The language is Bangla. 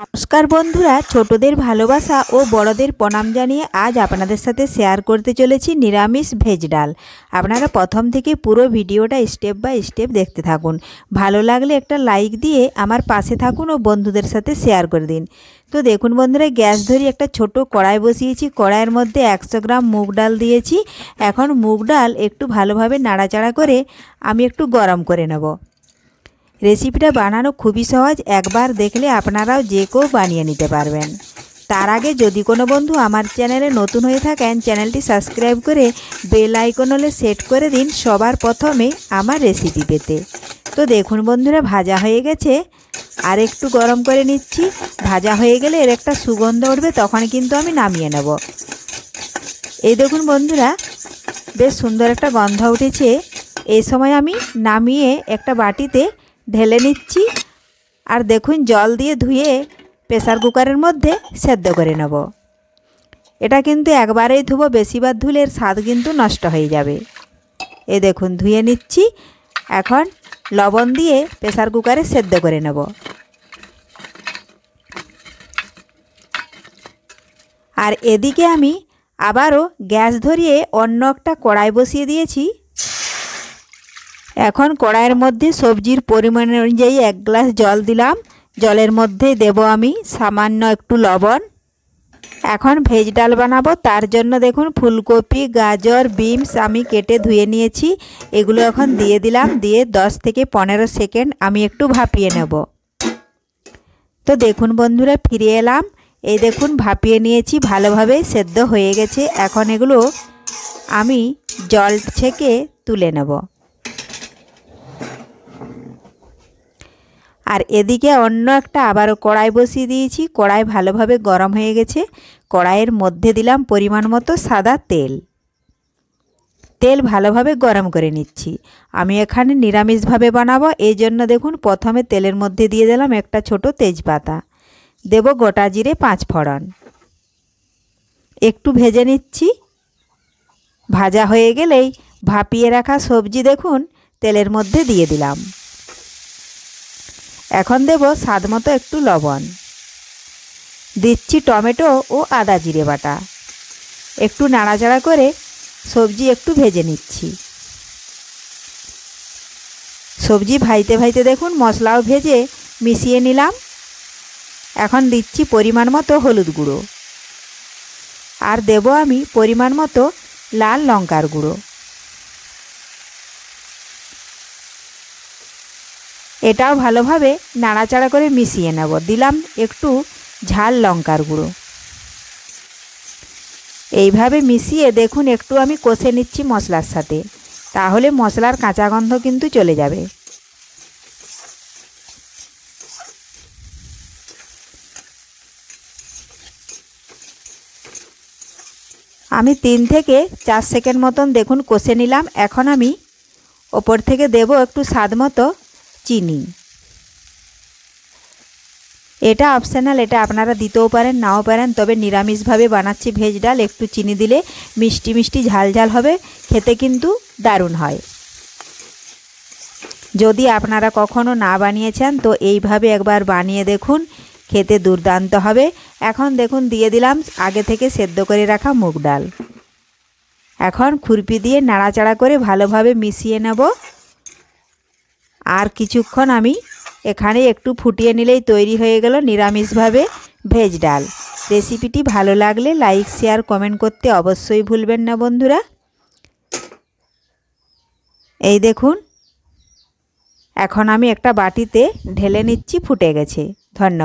নমস্কার বন্ধুরা, ছোটদের ভালোবাসা ও বড়দের প্রণাম জানিয়ে আজ আপনাদের সাথে শেয়ার করতে চলেছি নিরামিষ ভেজ ডাল। আপনারা প্রথম থেকে পুরো ভিডিওটা স্টেপ বাই স্টেপ দেখতে থাকুন। ভালো লাগলে একটা লাইক দিয়ে আমার পাশে থাকুন ও বন্ধুদের সাথে শেয়ার করে দিন। তো দেখুন বন্ধুরা, গ্যাস ধরি একটা ছোট কড়াই বসিয়েছি। কড়াইয়ের মধ্যে একশো গ্রাম মুগ ডাল দিয়েছি। এখন মুগ ডাল একটু ভালোভাবে নাড়াচাড়া করে আমি একটু গরম করে নেব। রেসিপিটা বানানো খুবই সহজ। একবার দেখলে আপনারাও যে কেউ বানিয়ে নিতে পারবেন। তার আগে যদি কোনো বন্ধু আমার চ্যানেলে নতুন হয়ে থাকেন, চ্যানেলটি সাবস্ক্রাইব করে বেল আইকন হলে সেট করে দিন সবার প্রথমে আমার রেসিপি পেতে। তো দেখুন বন্ধুরা, ভাজা হয়ে গেছে। আর একটু গরম করে নিচ্ছি। ভাজা হয়ে গেলে এর একটা সুগন্ধ উঠবে, তখন কিন্তু আমি নামিয়ে নেব। এই দেখুন বন্ধুরা, বেশ সুন্দর একটা গন্ধ উঠেছে। এই সময় আমি নামিয়ে একটা বাটিতে ঢেলে নিচ্ছি আর দেখুন জল দিয়ে ধুয়ে প্রেসার কুকারের মধ্যে সেদ্ধ করে নেব। এটা কিন্তু একবারেই ধুবো, বেশিবার ধুলে এর স্বাদ কিন্তু নষ্ট হয়ে যাবে। এ দেখুন, ধুয়ে নিচ্ছি। এখন লবণ দিয়ে প্রেসার কুকারে সেদ্ধ করে নেব। আর এদিকে আমি আবারও গ্যাস ধরিয়ে অন্য একটা কড়াই বসিয়ে দিয়েছি। এখন কড়াইয়ের মধ্যে সবজির পরিমাণ অনুযায়ী এক গ্লাস জল দিলাম। জলের মধ্যে দেব আমি সামান্য একটু লবণ। এখন ভেজ ডাল বানাবো। তার জন্য দেখুন ফুলকপি, গাজর, বিনস আমি কেটে ধুয়ে নিয়েছি। এগুলো এখন দিয়ে দিলাম। দিয়ে 10 থেকে পনেরো সেকেন্ড আমি একটু ভাপিয়ে নেব। তো দেখুন বন্ধুরা, ফিরে এলাম। এই দেখুন ভাপিয়ে নিয়েছি। ভালোভাবে সেদ্ধ হয়ে গেছে। এখন এগুলো আমি জল ছেঁকে তুলে নেব। আর এদিকে অন্য একটা আবারও কড়াই বসিয়ে দিয়েছি। কড়াই ভালোভাবে গরম হয়ে গেছে। কড়াইয়ের মধ্যে দিলাম পরিমাণ মতো সাদা তেল। তেল ভালোভাবে গরম করে নিচ্ছি। আমি এখানে নিরামিষভাবে বানাবো। এই জন্য দেখুন, প্রথমে তেলের মধ্যে দিয়ে দিলাম একটা ছোট তেজপাতা। দেব গোটা জিরে পাঁচ ফোড়ন। একটু ভেজে নিচ্ছি। ভাজা হয়ে গেলেই ভাপিয়ে রাখা সবজি দেখুন, তেলের মধ্যে দিয়ে দিলাম। এখন দেব স্বাদ মতো একটু লবণ। দিচ্ছি টমেটো ও আদা জিরে বাটা। একটু নাড়াচাড়া করে সবজি একটু ভেজে নিচ্ছি। সবজি ভাইতে ভাইতে দেখুন মশলাও ভেজে মিশিয়ে নিলাম। এখন দিচ্ছি পরিমাণ মতো হলুদ গুঁড়ো। আর দেব আমি পরিমাণ মতো লাল লঙ্কার গুঁড়ো। এটাও ভালোভাবে নাড়াচাড়া করে মিশিয়ে নেব। দিলাম একটু ঝাল লঙ্কার গুঁড়ো। এইভাবে মিশিয়ে দেখুন একটু আমি কষে নিচ্ছি মশলার সাথে। তাহলে মশলার কাঁচা গন্ধ কিন্তু চলে যাবে। আমি তিন থেকে চার সেকেন্ড মতন দেখুন কষে নিলাম। এখন আমি ওপর থেকে দেব একটু স্বাদ মতো চিনি। এটা অপশানাল এটা আপনারা দিতেও পারেন, নাও পারেন, তবে নিরামিষভাবে বানাচ্ছি ভেজ ডাল। একটু চিনি দিলে মিষ্টি মিষ্টি ঝাল ঝাল হবে, খেতে কিন্তু দারুণ হয়। যদি আপনারা কখনো না বানিয়েছেন, তো এইভাবে একবার বানিয়ে দেখুন, খেতে দুর্দান্ত হবে। এখন দেখুন, দিয়ে দিলাম আগে থেকে সেদ্ধ করে রাখা মুগ ডাল। এখন খুরপি দিয়ে নাড়াচাড়া করে ভালোভাবে মিশিয়ে নেব। আর কিছুক্ষণ আমি এখানে একটু ফুটিয়ে নিলেই তৈরি হয়ে গেল নিরামিষভাবে ভেজ ডাল। রেসিপিটি ভালো লাগলে লাইক, শেয়ার, কমেন্ট করতে অবশ্যই ভুলবেন না বন্ধুরা। এই দেখুন, এখন আমি একটা বাটিতে ঢেলে নিচ্ছি, ফুটে গেছে। ধন্যবাদ।